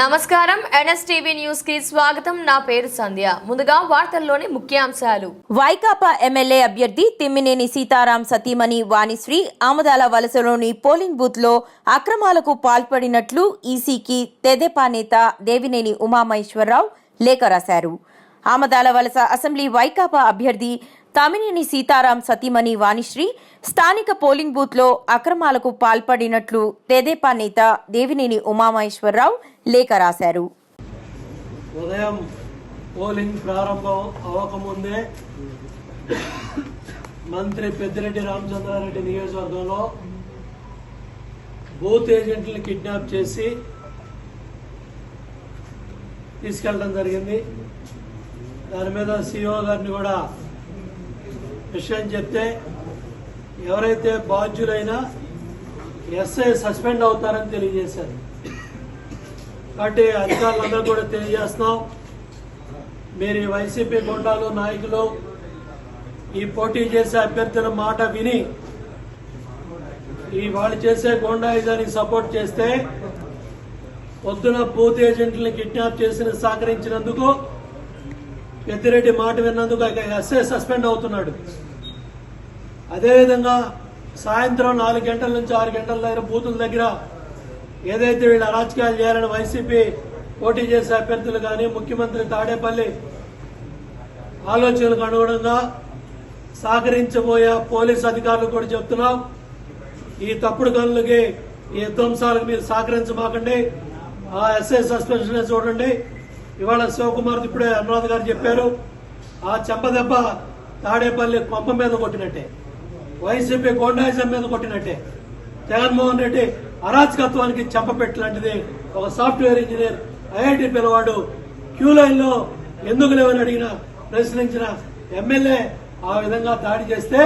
నమస్కారం. ఎన్ఎస్టీవీ న్యూస్కి స్వాగతం. నా పేరు సంధ్య. ముందుగా వార్తల్లోని ముఖ్యాంశాలు. వైకాపా ఎమ్మెల్యే అభ్యర్థి తిమ్మినేని సీతారాం సతీమణి వాణిశ్రీ ఆమదాల వలసలోని పోలింగ్ బూత్లో అక్రమాలకు పాల్పడినట్లు ఈసీకి తెదేపా నేత దేవినేని ఉమామహేశ్వరరావు లేఖ రాశారు. ఆమదాల వలస అసెంబ్లీ వైకాపా అభ్యర్థి తమినేని సీతారాం సతీమణి వాణిశ్రీ స్థానిక పోలింగ్ బూత్లో అక్రమాలకు పాల్పడినట్లు తెదేపా నేత దేవినేని ఉమామహేశ్వరరావు లేఖ రాశారు. ఉదయం పోలింగ్ ప్రారంభం అవ్వకముందే మంత్రి పెద్దిరెడ్డి రామచంద్రారెడ్డి నియోజకవర్గంలో బూత్ ఏజెంట్లను కిడ్నాప్ చేసి తీసుకెళ్ళడం జరిగింది. దాని మీద సిఇఓ గారిని కూడా విషయం చెప్తే ఎవరైతే బాధ్యులైనా ఎస్ఐ సస్పెండ్ అవుతారని తెలియజేశారు. కాబట్టి అధికారులందరూ కూడా తెలియజేస్తున్నాం. మీరు వైసీపీ గుండాలు నాయకులు ఈ పోటీ చేసే అభ్యర్థుల మాట విని ఈ వాళ్ళు చేసే గుండాయిజానికి సపోర్ట్ చేస్తే పొద్దున బూత్ ఏజెంట్లను కిడ్నాప్ చేసిన సహకరించినందుకు పెద్దిరెడ్డి మాట విన్నందుకు ఎస్ఐ సస్పెండ్ అవుతున్నాడు. అదేవిధంగా సాయంత్రం నాలుగు గంటల నుంచి ఆరు గంటల దగ్గర బూతుల దగ్గర ఏదైతే వీళ్ళు అరాచకాలు చేయాలని వైసీపీ పోటీ చేసే అభ్యర్థులు కానీ ముఖ్యమంత్రి తాడేపల్లి ఆలోచనలకు అనుగుణంగా సహకరించబోయే పోలీస్ అధికారులు కూడా చెప్తున్నాం. ఈ తప్పుడు గనులకి ఈ విధ్వంసాలకు మీరు సహకరించమాకండి ఆ ఎస్ఐ సస్పెన్షన్ చూడండి. ఇవాళ శివకుమార్ ఇప్పుడే అనురాధ్ గారు చెప్పారు ఆ చెంపదెబ్బ తాడేపల్లి కొంప మీద కొట్టినట్టే. వైసీపీ గోండాయిజం మీద కొట్టినట్టే. జగన్మోహన్ రెడ్డి అరాచకత్వానికి చెంపపెట్టు లాంటిది ఒక సాఫ్ట్వేర్ ఇంజనీర్ ఐఐటి పిల్లవాడు. క్యూ లైన్లో ఎందుకు లేవని అడిగిన ప్రశ్నించిన ఎమ్మెల్యే ఆ విధంగా దాడి చేస్తే